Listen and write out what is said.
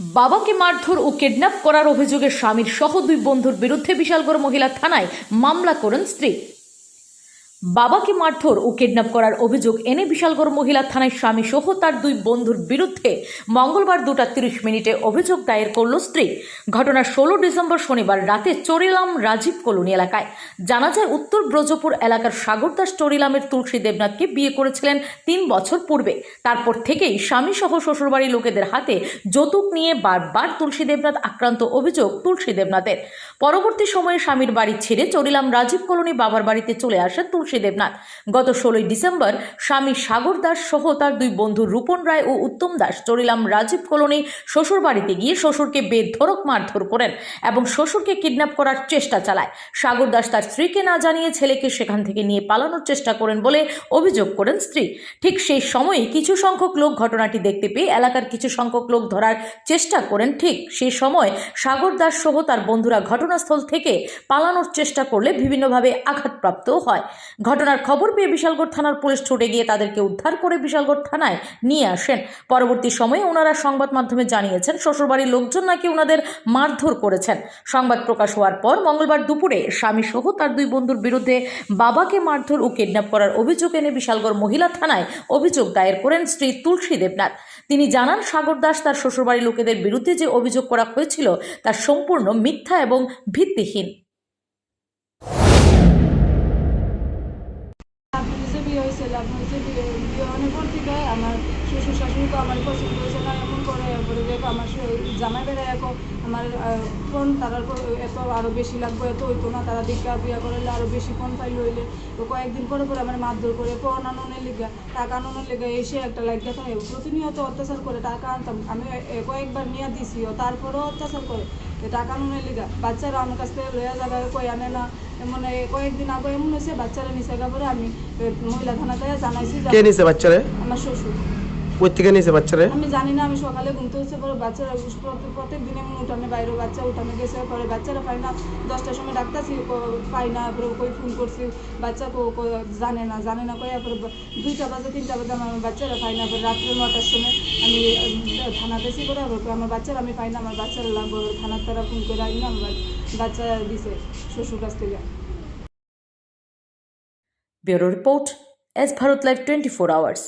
বাবাকে মারধর ও কিডন্যাপ করার অভিযোগে স্বামীর সহ দুই বন্ধুর বিরুদ্ধে বিশালগড় মহিলা থানায় মামলা করেন স্ত্রী। বাবাকে মারধর ও কিডন্যাপ করার অভিযোগ এনে বিশালগড় মহিলা থানায় স্বামী সহ তার দুই বন্ধুর বিরুদ্ধে মঙ্গলবার দুটা তিরিশ মিনিটে অভিযোগ দায়ের করল স্ত্রী। ঘটনা ষোলো ডিসেম্বর শনিবার রাতে চরিলাম রাজীব কলোনি এলাকায়। জানা যায়, উত্তর ব্রজপুর এলাকার সাগরদাস চরিলামের তুলসী দেবনাথকে বিয়ে করেছিলেন তিন বছর পূর্বে। তারপর থেকেই স্বামী সহ শ্বশুরবাড়ির লোকেদের হাতে যৌতুক নিয়ে বারবার তুলসী দেবনাথ আক্রান্ত অভিযোগ তুলসী দেবনাথের। পরবর্তী সময়ে স্বামীর বাড়ি ছেড়ে চরিলাম রাজীব কলোনি বাবার বাড়িতে চলে আসেন তুলসী দেবনাথ। গত ষোলোই ডিসেম্বর স্বামী সাগর দাস সহ তার দুই বন্ধু রূপন রায় ও উত্তম দাস চরিলাম রাজীব কলোনি শ্বশুর বাড়িতে গিয়ে শ্বশুরকে বেধরক মারধর করেন এবং শ্বশুরকে কিডন্যাপ করার চেষ্টা চালায়। সাগর দাস তার স্ত্রীকে না জানিয়ে ছেলেকে সেখান থেকে নিয়ে পালানোর চেষ্টা করেন বলে অভিযোগ করেন স্ত্রী। ঠিক সেই সময়ই কিছু সংখ্যক লোক ঘটনাটি দেখতে পেয়ে এলাকার কিছু সংখ্যক লোক ধরার চেষ্টা করেন। ঠিক সেই সময় সাগর দাস সহ তার বন্ধুরা ঘটনাস্থল থেকে পালানোর চেষ্টা করলে বিভিন্নভাবে আঘাতপ্রাপ্ত হয়। ঘটনার খবর পেয়ে বিশালগড় থানার পুলিশ ছুটে গিয়ে তাদেরকে উদ্ধার করে বিশালগড় থানায় নিয়ে আসেন। পরবর্তী সময়ে ওনারা সংবাদ মাধ্যমে জানিয়েছেন, শ্বশুরবাড়ির লোকজন নাকি ওনাদের মারধর করেছেন। সংবাদ প্রকাশ হওয়ার পর মঙ্গলবার দুপুরে স্বামী সহ তার দুই বন্ধুর বিরুদ্ধে বাবাকে মারধর ও কিডন্যাপ করার অভিযোগ এনে বিশালগড় মহিলা থানায় অভিযোগ দায়ের করেন স্ত্রী তুলসী দেবনাথ। তিনি জানান, সাগর দাস তার শ্বশুরবাড়ির লোকেদের বিরুদ্ধে যে অভিযোগ করা হয়েছিল, তা সম্পূর্ণ মিথ্যা এবং ভিত্তিহীন। বিয়ে হয়েছিল পুলিশে বিয়ে বিয়ে হওয়ার পর থেকে আমার শ্বশুর শাশুড়ি তো আমার পছন্দ হয়েছে না এমন করে দেখো আমার জামাই বেড়ে এখন আমার ফোন পর এত আরও বেশি লাগবে, এত হইতো না, তারা দেখা বিয়ে করলে আরও বেশি ফোন পাইলে হইলে। তো কয়েকদিন পরে পরে আমার মারধর করে ফোন আননের লেগে, টাকা আননের লেগে এসে একটা লাগিয়ে থাকে প্রতিনিয়ত অত্যাচার করে, টাকা আনতাম, আমি কয়েকবার নিয়ে দিছিও তারপরেও অত্যাচার করে। টাকা আননের লিগা বাচ্চারা আমার কাছ থেকে লইয়া যাবে কই আনে না মানে কয়েকদিন আগে এমন হয়েছে বাচ্চারা নিচে পরে আমি মহিলা থানা জানাইছি কে নিছে বাচ্চারা? আমার শ্বশুর। কই থেকে নিছে বাচ্চারে? আমি জানি না আমি সকালে ঘুমতে হচ্ছে পরে বাচ্চারা প্রত্যেক প্রত্যেক দিন এমন উঠানে বাইরে বাচ্চা উঠানে গেছে পরে বাচ্চারা পাই না। দশটার সময় ডাক্তারছি পাই না পরে কই ফোন করছি। বাচ্চা কো জানে না জানে না কয়া পরে দুইটা বাজে তিনটা বাজে আমার বাচ্চারা পাই না। পরে রাত্রে নটার সময় আমি থানাতে এসে করে আবার আমার বাচ্চারা আমি পাই না আমার বাচ্চারা লাগবে থানার তারা ফোন করে আই না আমার বাচ্চা দিছে শ্বশুর কাছ থেকে। Bureau report S Bharat live twenty four hours.